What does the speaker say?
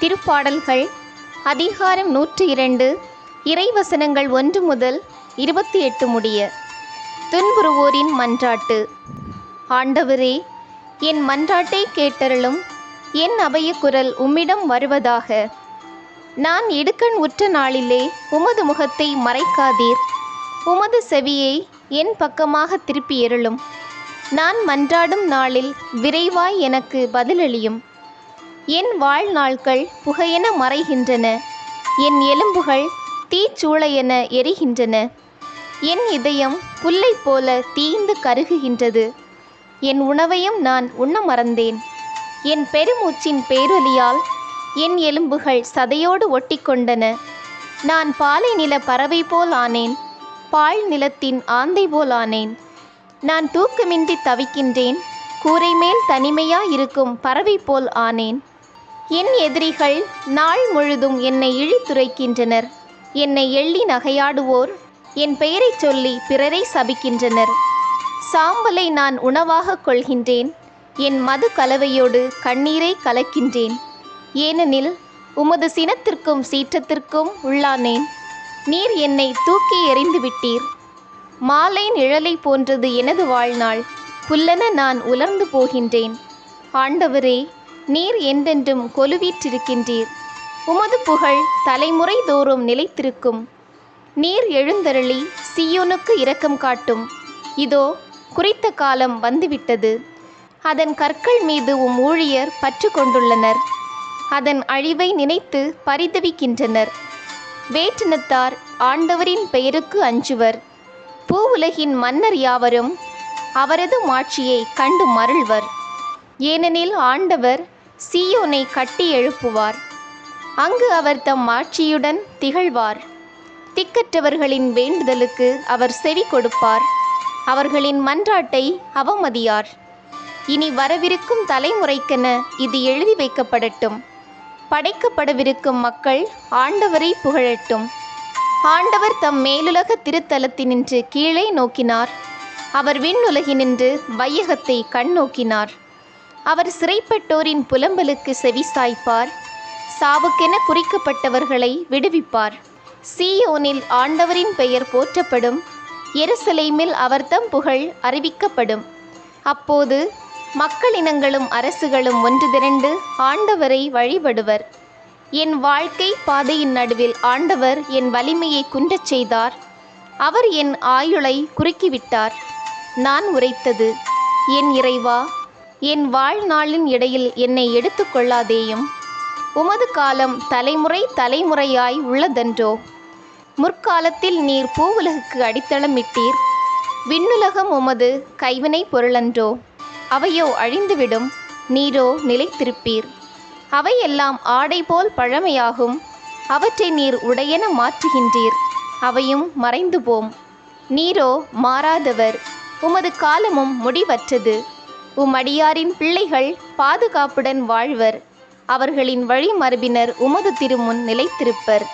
திருப்பாடல்கள் அதிகாரம் நூற்றி இரண்டு இறைவசனங்கள் ஒன்று முதல் இருபத்தி எட்டு முடிய. துன்புறுவோரின் மன்றாட்டு. ஆண்டவரே என் மன்றாட்டை கேட்டருளும் என் அபயக்குரல் உம்மிடம் வருவதாக. நான் இடுக்கண் உற்ற நாளிலே உமது முகத்தை மறைக்காதீர். உமது செவியை என் பக்கமாக திருப்பியருளும். நான் மன்றாடும் நாளில் விரைவாய் எனக்கு பதிலளியும். என் வாழ்நாள்கள் புகையென மறைகின்றன. என் எலும்புகள் தீச்சூளையென எரிகின்றன. என் இதயம் புல்லைப் போல தீந்து கருகுகின்றது. என் உணவையும் நான் உண்ண மறந்தேன். என் பெருமூச்சின் பேரொலியால் என் எலும்புகள் சதையோடு ஒட்டிக்கொண்டன. நான் பாலை நில பறவை போல் ஆனேன். பால் நிலத்தின் ஆந்தை போல் ஆனேன். நான் தூக்கமின்றி தவிக்கின்றேன். கூரை மேல் தனிமையா இருக்கும் பறவை போல் ஆனேன். என் எதிரிகள் நாள் முழுதும் என்னை இழித்துரைக்கின்றனர். என்னை எள்ளி நகையாடுவோர் என் பெயரைச் சொல்லி பிறரை சபிக்கின்றனர். சாம்பலை நான் உணவாக கொள்கின்றேன். என் மது கலவையோடு கண்ணீரை கலக்கின்றேன். ஏனெனில் உமது சினத்திற்கும் சீற்றத்திற்கும் உள்ளானேன். நீர் என்னை தூக்கி எறிந்து விட்டீர். மாலை நிழலை போன்றது எனது வாழ்நாள். புல்லென நான் உலர்ந்து போகின்றேன். ஆண்டவரே நீர் என்றென்றும் கொலுவீற்றிருக்கின்றீர். உமது புகழ் தலைமுறை தோறும் நிலைத்திருக்கும். நீர் எழுந்தருளி சியோனுக்கு இரக்கம் காட்டும். இதோ குறித்த காலம் வந்துவிட்டது. அதன் கற்கள் மீது உம் ஊழியர் பற்று கொண்டுள்ளனர். அதன் அழிவை நினைத்து பரிதவிக்கின்றனர். வேற்றினத்தார் ஆண்டவரின் பெயருக்கு அஞ்சுவர். பூவுலகின் மன்னர் யாவரும் அவரது மாட்சியை கண்டு மருள்வர். ஏனெனில் ஆண்டவர் சீயோனை கட்டி எழுப்புவார். அங்கு அவர் தம் ஆட்சியுடன் திகழ்வார். திக்கற்றவர்களின் வேண்டுதலுக்கு அவர் செவி கொடுப்பார். அவர்களின் மன்றாட்டை அவமதியார். இனி வரவிருக்கும் தலைமுறைக்கென இது எழுதி வைக்கப்படட்டும். படைக்கப்படவிருக்கும் மக்கள் ஆண்டவரை புகழட்டும். ஆண்டவர் தம் மேலுலக திருத்தலத்தினின்று கீழே நோக்கினார். அவர் விண்ணுலகினின்று வையகத்தை கண் நோக்கினார். அவர் சிறைப்பட்டோரின் புலம்பலுக்கு செவி சாய்ப்பார். சாவுக்கென குறிக்கப்பட்டவர்களை விடுவிப்பார். சீயோனில் ஆண்டவரின் பெயர் போற்றப்படும். எருசலேமில் அவர்தம் புகழ் அறிவிக்கப்படும். அப்போது மக்களினங்களும் அரசுகளும் ஒன்று திரண்டு ஆண்டவரை வழிபடுவர். என் வாழ்க்கை பாதையின் நடுவில் ஆண்டவர் என் வலிமையை குன்றச் செய்தார். அவர் என் ஆயுளை குறுக்கிவிட்டார். நான் உரைத்தது என் இறைவா என் வாழ்நாளின் இடையில் என்னை எடுத்துக்கொள்ளாதேயும் உமது காலம் தலைமுறை தலைமுறையாய் உள்ளதென்றோ. முற்காலத்தில் நீர் பூவுலகுக்கு அடித்தளமிட்டீர் விண்ணுலகம் உமது கைவினை பொருளன்றோ. அவையோ அழிந்துவிடும் நீரோ நிலைத்திருப்பீர். அவையெல்லாம் ஆடை போல் பழமையாகும். அவற்றை நீர் உடையென மாற்றுகின்றீர். அவையும் மறைந்து போம் நீரோ மாறாதவர். உமது காலமும் முடிவற்றது. உம்மடியாரின் பிள்ளைகள் பாதுகாப்புடன் வாழ்வர். அவர்களின் வழிமரபினர் உமது திருமுன் நிலைத்திருப்பர்.